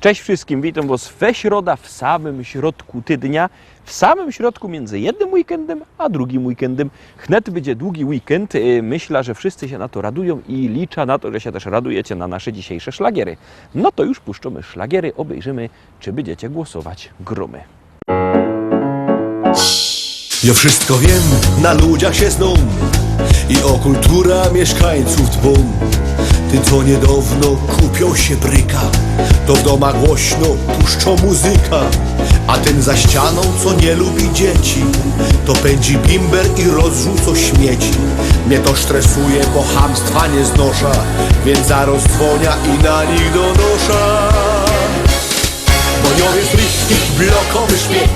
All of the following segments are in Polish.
Cześć wszystkim, witam Was we środa, w samym środku tygodnia, w samym środku między jednym weekendem a drugim weekendem. Chnet będzie długi weekend. y, Myślę, że wszyscy się na to radują i liczę na to, że się też radujecie na nasze dzisiejsze szlagiery. No to już puszczamy szlagiery, obejrzymy, czy będziecie głosować gromy. Ja wszystko wiem, na ludziach się znam I o kultura mieszkańców dbom Ty co niedawno kupią się bryka To w domach głośno puszczą muzyka. A ten za ścianą, co nie lubi dzieci To pędzi bimber i rozrzuca śmieci. Mnie to stresuje, bo hamstwa nie znosza Więc zaraz dzwonia i na nich donosza Boniowie z bliskich blokowy śmiech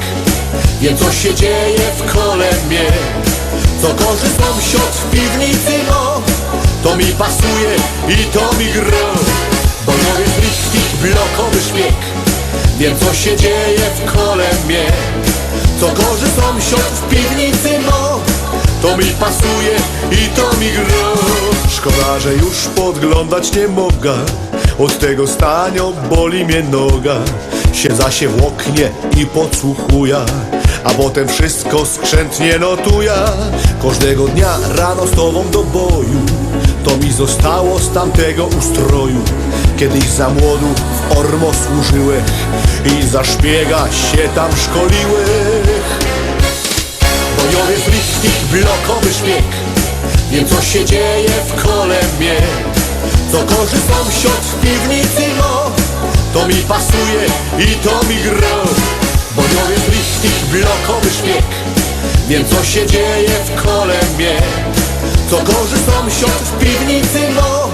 Wiem co się dzieje w kole mnie Co korzy sąsiad w piwnicy no To mi pasuje i to mi gro Bojowie z bliskich blokowy śmiech. Wiem co się dzieje w kole mnie. Co korzy sąsiad w piwnicy no To mi pasuje i to mi gro. Szkoda, że już podglądać nie mogę. Od tego stania boli mnie noga. Siedza się w oknie i podsłuchuję. A potem wszystko skrzętnie notuję. Każdego dnia rano z tobą do boju zostało z tamtego ustroju. Kiedyś za młodu w Ormo służyłech I za szpiega się tam szkoliłech Bojowie z bliskich blokowy śmiech Wiem co się dzieje w kole mnie. Co korzy sąsiad w piwnicy no To mi pasuje i to mi gro Bojowie z bliskich blokowy śmiech Wiem co się dzieje w kole Co korzy sąsiad w piwnicy no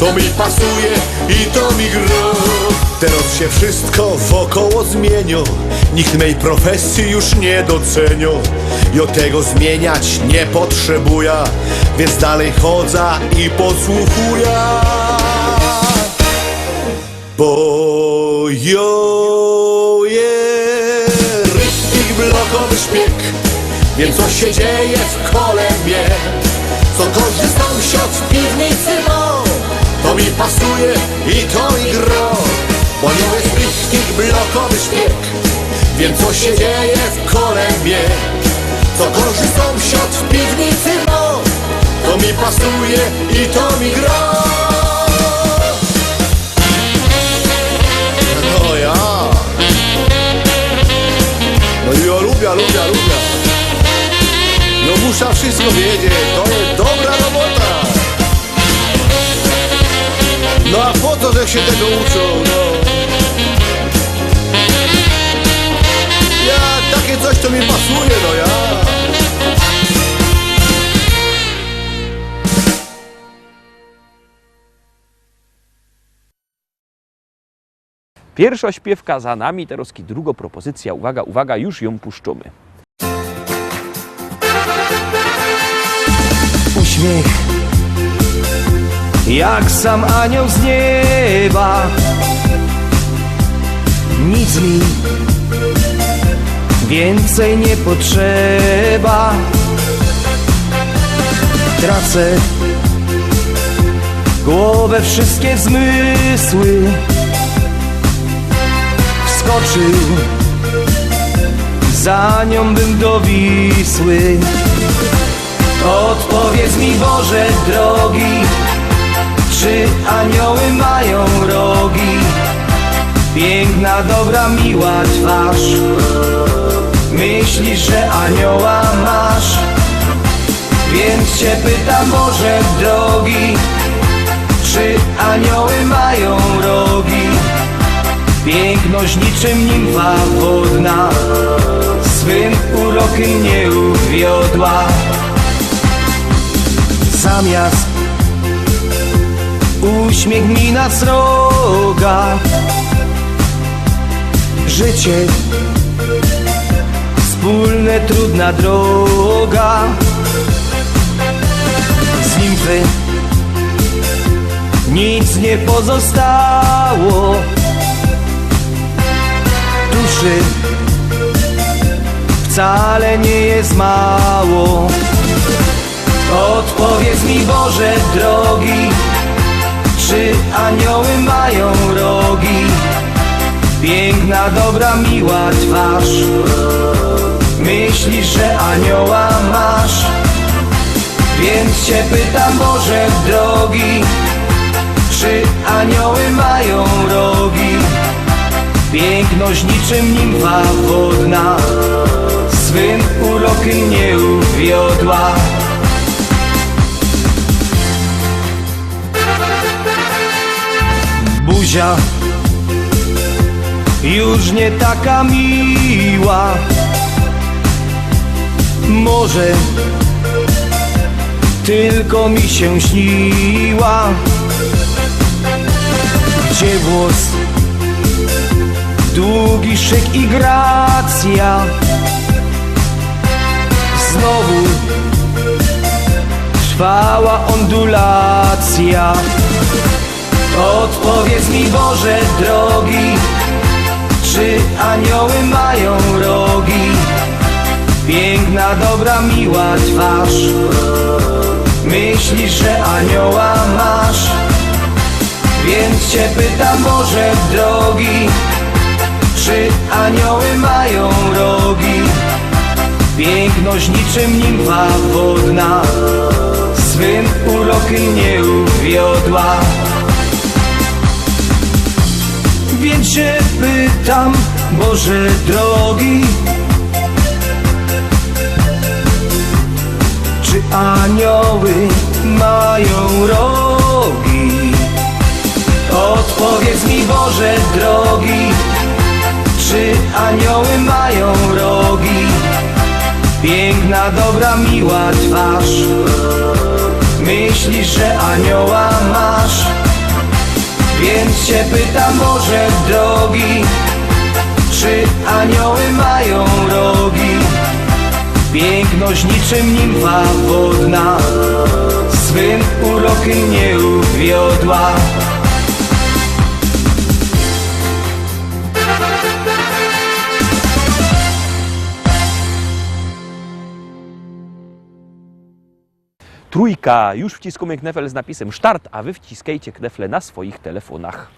To mi pasuje i to mi gro Teraz się wszystko wokoło zmienią Nikt mej profesji już nie docenią I od tego zmieniać nie potrzebuję. Więc dalej chodzę i podsłuchuję Bo jo jest blokowy śmiech Wiem co się dzieje w kole mnie Co korzy sąsiad w piwnicy no To mi pasuje i to mi gro. Bo nie jest bliskich blokowy śmiech. Wiem co się dzieje w kole mnie Co korzy sąsiad w piwnicy no To mi pasuje i to mi gro. No ja. No ja lubię, lubię, lubię muszę wszystko wiedzieć, to jest dobra robota No a po co, że się tego uczą, no Ja, takie coś to mi pasuje, no ja Pierwsza śpiewka za nami, teraz druga propozycja. Uwaga, uwaga, już ją puszczamy. Uśmiech. Jak sam anioł z nieba. Nic mi więcej nie potrzeba. Tracę głowę, wszystkie zmysły. Wskoczył za nią bym do Wisły Odpowiedz mi Boże drogi Czy anioły mają rogi? Piękna, dobra, miła twarz Myślisz, że anioła masz Więc cię pytam Boże drogi Czy anioły mają rogi? Piękność niczym nimfa wodna Swym urokiem nie uwiodła zamiast. Uśmiech mi na sroga Życie. Wspólne trudna droga. Z nimfy. Nic nie pozostało. Duszy. Wcale nie jest mało Odpowiedz mi Boże drogi Czy anioły mają rogi? Piękna, dobra, miła twarz Myślisz, że anioła masz Więc cię pytam, Boże drogi Czy anioły mają rogi? Piękność niczym nimfa wodna Swym urokiem nie uwiodła Już nie taka miła. Może tylko mi się śniła. Gdzie włos, długi szyk i gracja. Znowu trwała ondulacja Odpowiedz mi Boże drogi Czy anioły mają rogi? Piękna, dobra, miła twarz Myślisz, że anioła masz Więc cię pytam Boże drogi Czy anioły mają rogi? Piękność niczym nimfa wodna Swym urokiem nie uwiodła się pytam, Boże drogi Czy anioły mają rogi? Odpowiedz mi, Boże drogi Czy anioły mają rogi? Piękna, dobra, miła twarz Myślisz, że anioła masz więc cię pytam Boże drogi Czy anioły mają rogi? Piękność niczym nimfa wodna Swym urokiem nie uwiodła Trójka, już wciskamy knefel z napisem start, a wy wciskajcie knefle na swoich telefonach.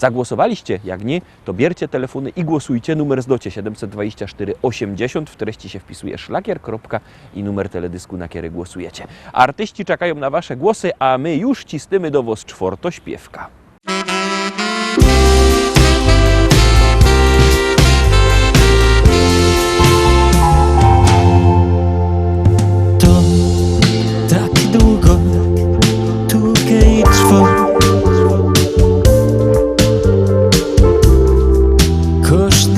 Zagłosowaliście? Jak nie, to bierzcie telefony i głosujcie. Numer zdocie 724 80. W treści się wpisuje szlakier, kropka i numer teledysku, na który głosujecie. Artyści czekają na wasze głosy, a my już cistymy do was czworto śpiewka.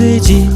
最近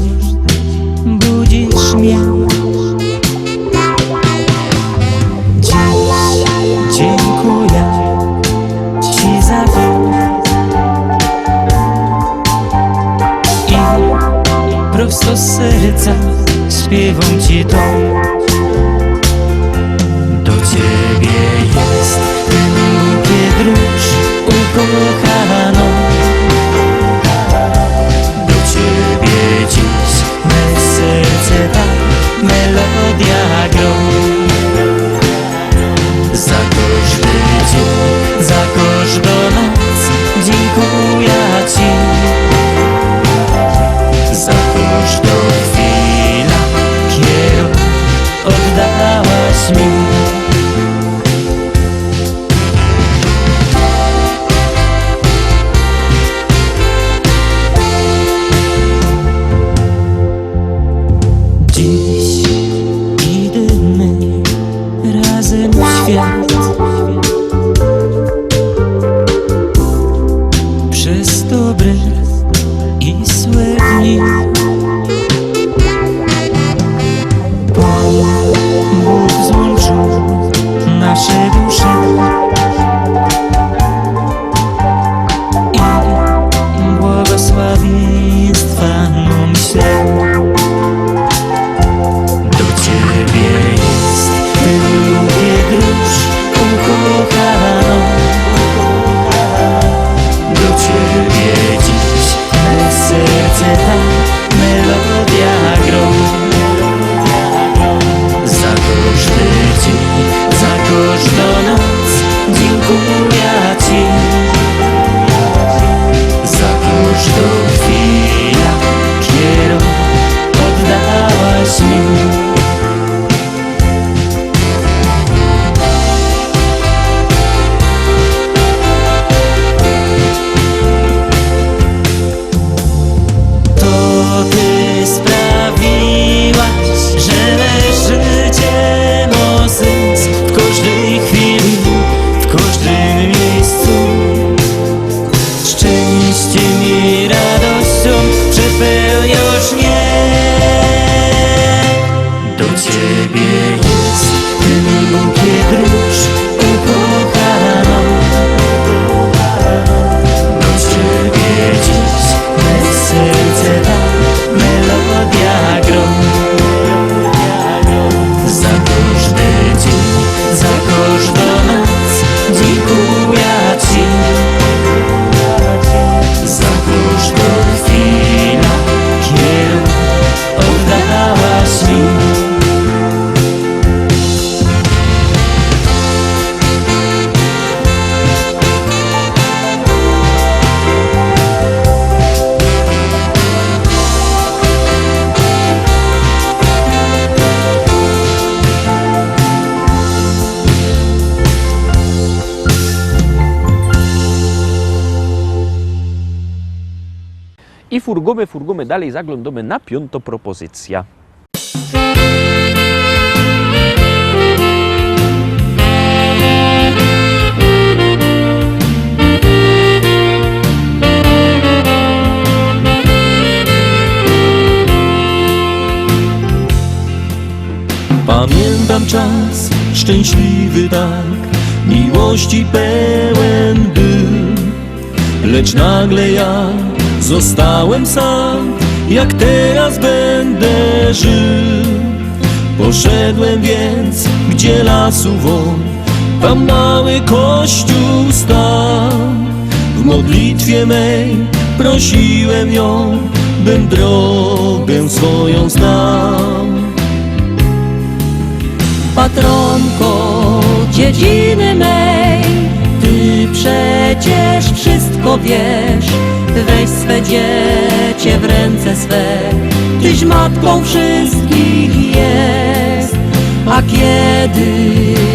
I furgomy, furgomy dalej zaglądamy na propozycja. Pamiętam czas szczęśliwy tak, miłości pełen był. Lecz nagle ja zostałem sam, jak teraz będę żył. Poszedłem więc, gdzie lasu won, tam mały kościół stał. W modlitwie mej prosiłem ją, bym drogę swoją znał. patronko dziedziny mej, ty przecież wszystko wiesz, weź swe dziecię w ręce swe, tyś matką wszystkich jest. A kiedy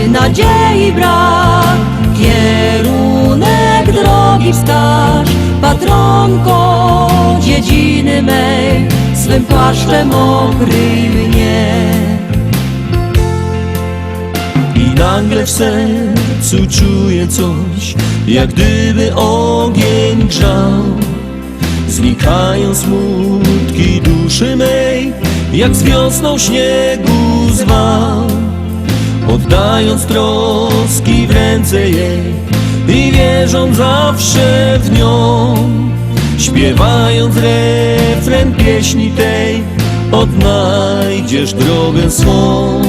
nadziei brak, kierunek drogi wskaż, patronko dziedziny mej, swym płaszczem okryj mnie. I nagle w sercu czuję coś, jak gdyby ogień grzał. Znikają smutki duszy mej, jak z wiosną śniegu zwał. Oddając troski w ręce jej i wierząc zawsze w nią. Śpiewając refren pieśni tej, odnajdziesz drogę swą.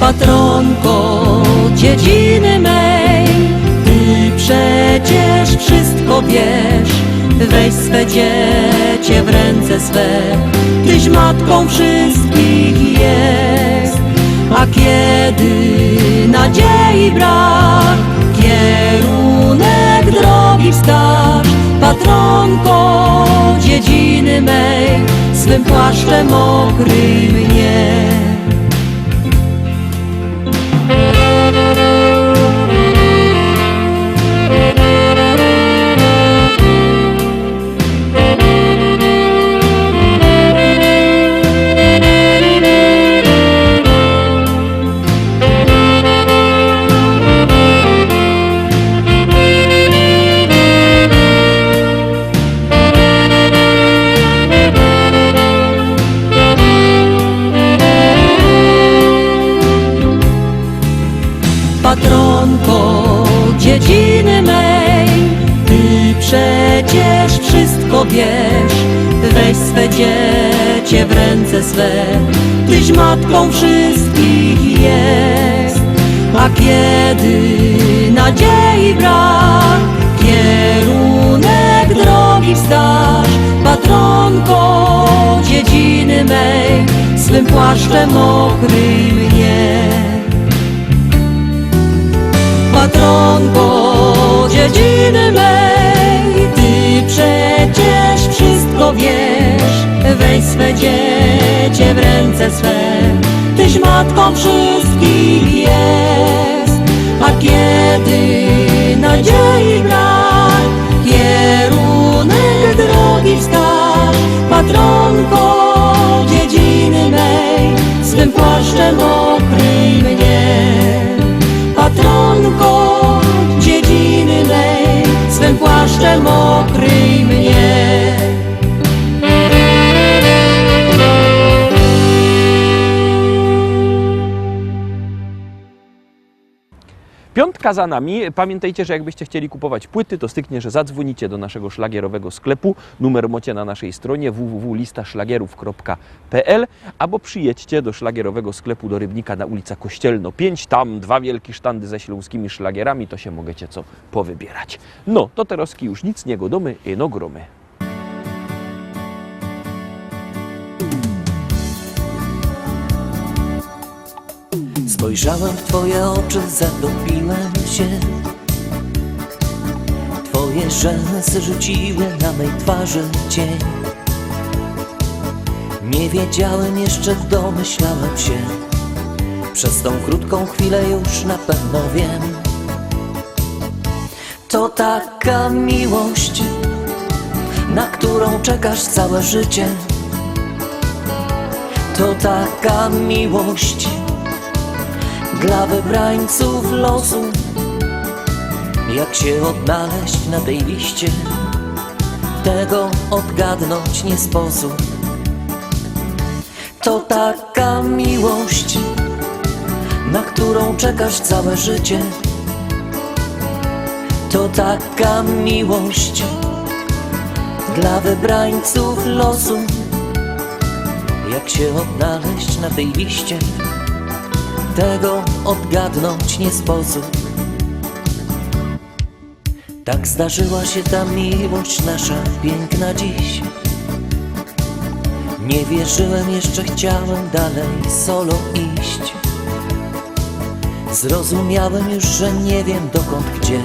Patronko dziedziny mej, ty przecież wszystko wiesz. Weź swe dziecię w ręce swe, tyś matką wszystkich jest. A kiedy nadziei brak, kierunek drogi wskaż, patronko dziedziny mej, swym płaszczem okryj mnie. Wszystko wiesz. Weź swe dziecię w ręce swe, tyś matką wszystkich jest. A kiedy nadziei brak, kierunek drogi wskaż, patronko dziedziny mej, swym płaszczem okryj mnie patronko dziedziny mej, przecież wszystko wiesz. Weź swe dziecię w ręce swe, tyś matką wszystkich jest. A kiedy Piątka za nami. Pamiętajcie, że jakbyście chcieli kupować płyty, to styknie, że zadzwonicie do naszego szlagierowego sklepu. Numer macie na naszej stronie www.listaszlagierów.pl albo przyjedźcie do szlagierowego sklepu do Rybnika na ulica Kościelno 5. Tam dwa wielkie sztandy ze śląskimi szlagierami, to się mogecie co powybierać. No, to teraz już nic nie godomy, ino gromy. Spojrzałem w Twoje oczy, zatopiłem się. Twoje rzęsy rzuciły na mej twarzy cień. Nie wiedziałem jeszcze, domyślałem się. Przez tą krótką chwilę już na pewno wiem. To taka miłość, na którą czekasz całe życie. To taka miłość dla wybrańców losu. Jak się odnaleźć na tej liście? Tego odgadnąć nie sposób. To taka miłość Na którą czekasz całe życie. To taka miłość Dla wybrańców losu. Jak się odnaleźć na tej liście tego odgadnąć nie sposób. Tak zdarzyła się ta miłość nasza piękna dziś. Nie wierzyłem, jeszcze chciałem dalej solo iść. Zrozumiałem już, że nie wiem dokąd gdzie.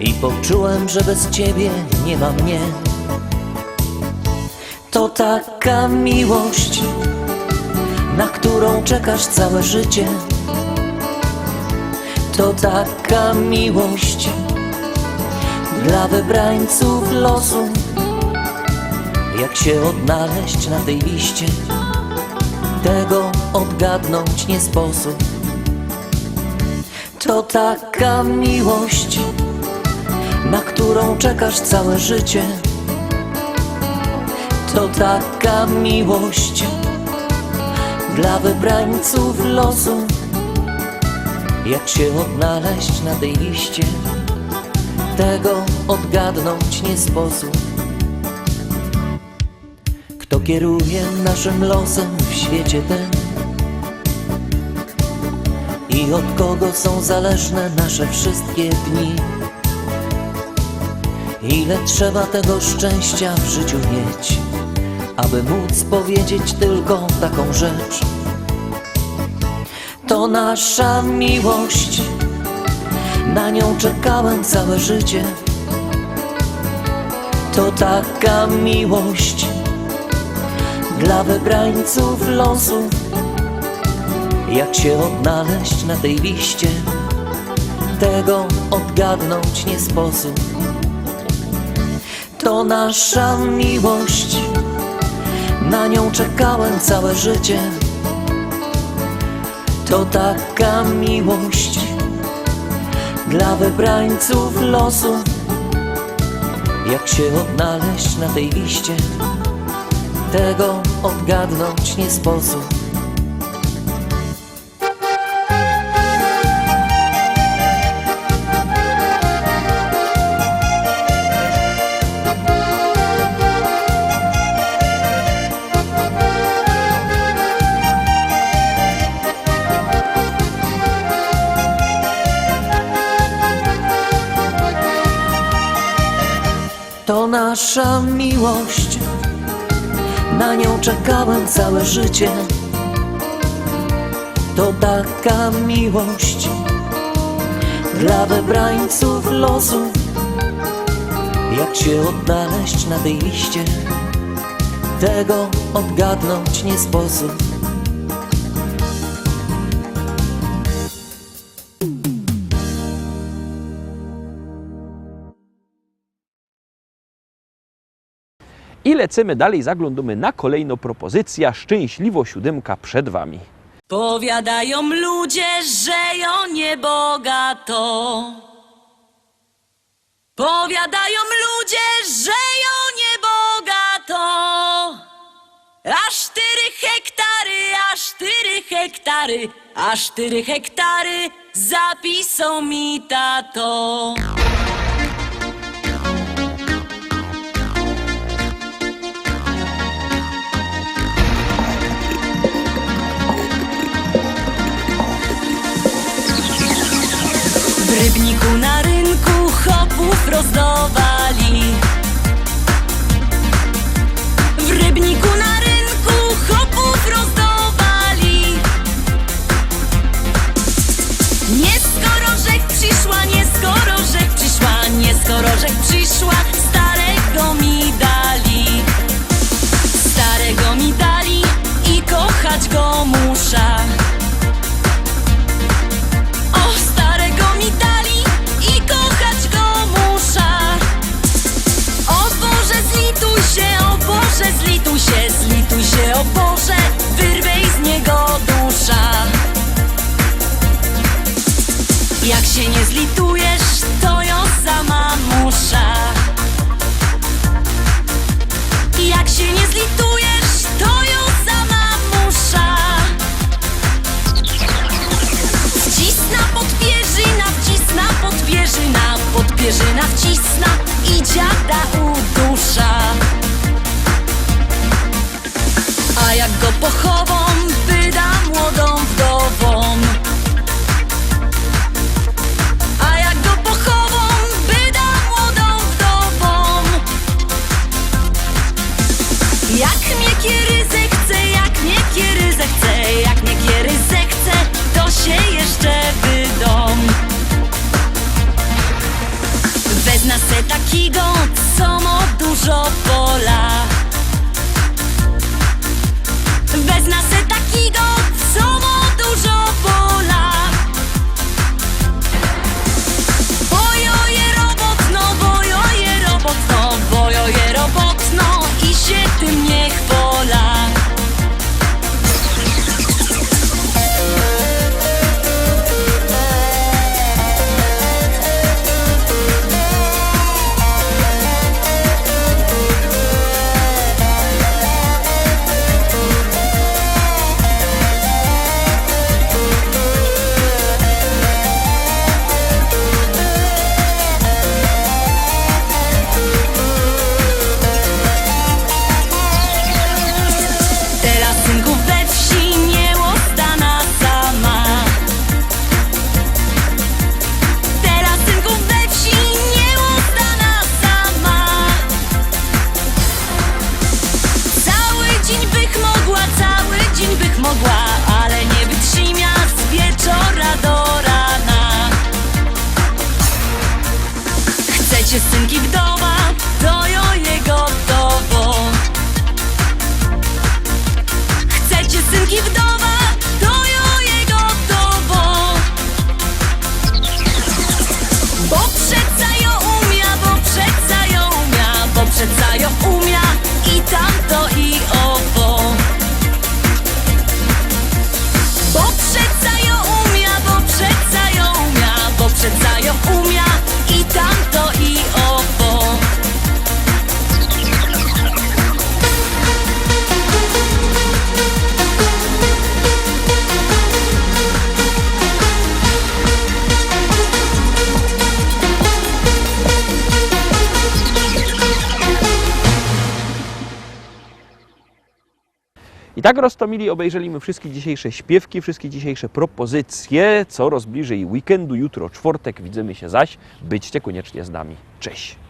I poczułem, że bez ciebie nie ma mnie To taka miłość Na którą czekasz całe życie. To taka miłość Dla wybrańców losu. Jak się odnaleźć na tej liście? Tego odgadnąć nie sposób. To taka miłość na którą czekasz całe życie. To taka miłość dla wybrańców losu. Jak się odnaleźć na tej liście, tego odgadnąć nie sposób. Kto kieruje naszym losem w świecie tym? I od kogo są zależne nasze wszystkie dni? Ile trzeba tego szczęścia w życiu mieć, aby móc powiedzieć tylko taką rzecz? To nasza miłość, na nią czekałem całe życie. To taka miłość dla wybrańców losu. Jak się odnaleźć na tej liście, tego odgadnąć nie sposób to nasza miłość. Na nią czekałem całe życie. To taka miłość dla wybrańców losu. Jak się odnaleźć na tej liście, tego odgadnąć nie sposób. To nasza miłość, na nią czekałem całe życie. To taka miłość dla wybrańców losu. Jak się odnaleźć na tej liście, tego odgadnąć nie sposób. I lecimy dalej, zaglądamy na kolejną propozycję. Szczęśliwo siódemka przed wami. Powiadają ludzie, że ją niebogato. Powiadają ludzie, że ją niebogato. Aż cztery hektary, aż cztery hektary, aż cztery hektary zapisał mi tato. Chopów rozdawali. W rybniku na rynku chopów rozdawali. Nie skoro rzek przyszła, nie skoro rzek zwierzyna wcisna i dziada udusza. A jak go pochową, wyda młodą. tak Rostomili obejrzeli wszystkie dzisiejsze śpiewki, wszystkie dzisiejsze propozycje, co rozbliży i weekendu, jutro czwartek. Widzimy się zaś. Byćcie koniecznie z nami. Cześć!